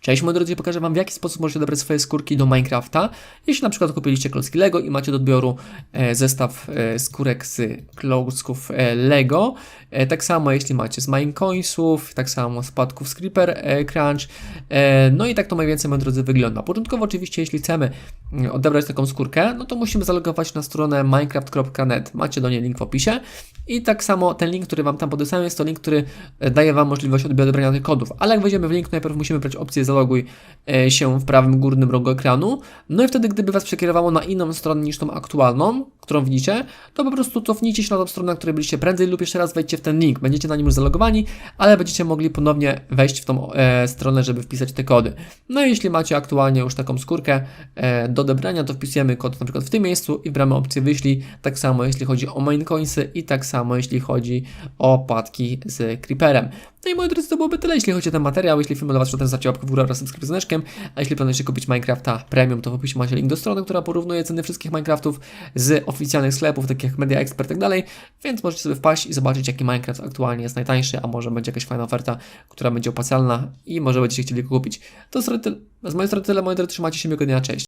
Cześć moi drodzy, pokażę Wam w jaki sposób możecie dobrać swoje skórki do Minecrafta. Jeśli na przykład kupiliście klocki Lego i macie do odbioru e, zestaw e, skórek z klocków e, Lego, tak samo jeśli macie z Minecoinsów, tak samo z płatków z Creeper Crunch, no i tak to mniej więcej moi drodzy wygląda. Początkowo oczywiście jeśli chcemy mm, odebrać taką skórkę, no to musimy zalogować na stronę minecraft.net, macie do niej link w opisie i tak samo ten link, który Wam tam podesłałem jest to link, który e, daje Wam możliwość odebrania tych kodów, ale jak wejdziemy w link, najpierw musimy brać opcję zaloguj e, się w prawym górnym rogu ekranu. No i wtedy, gdyby Was przekierowało na inną stronę niż tą aktualną, którą widzicie, to po prostu cofnijcie się na tą stronę, na której byliście prędzej lub jeszcze raz wejdźcie w ten link. Będziecie na nim już zalogowani, ale będziecie mogli ponownie wejść w tą e, stronę, żeby wpisać te kody. No i jeśli macie aktualnie już taką skórkę e, do odebrania, to wpisujemy kod na przykład w tym miejscu i wybieramy opcję wyślij. Tak samo jeśli chodzi o maincoinsy i tak samo jeśli chodzi o płatki z Creeperem. No i moi drodzy, to byłoby tyle, jeśli chodzi o ten materiał. Jeśli film podoba się, to zostawcie łapkę w górę oraz dzwoneczkiem. A jeśli planujecie kupić Minecrafta Premium, to w opisie macie link do strony, która porównuje ceny wszystkich Minecraftów z oficjalnych sklepów, takich jak Media Expert i tak dalej. Więc możecie sobie wpaść i zobaczyć, jaki Minecraft aktualnie jest najtańszy, a może będzie jakaś fajna oferta, która będzie opłacalna i może będziecie chcieli go kupić. To z mojej strony tyle, moi drodzy, trzymajcie się miłego dnia, cześć.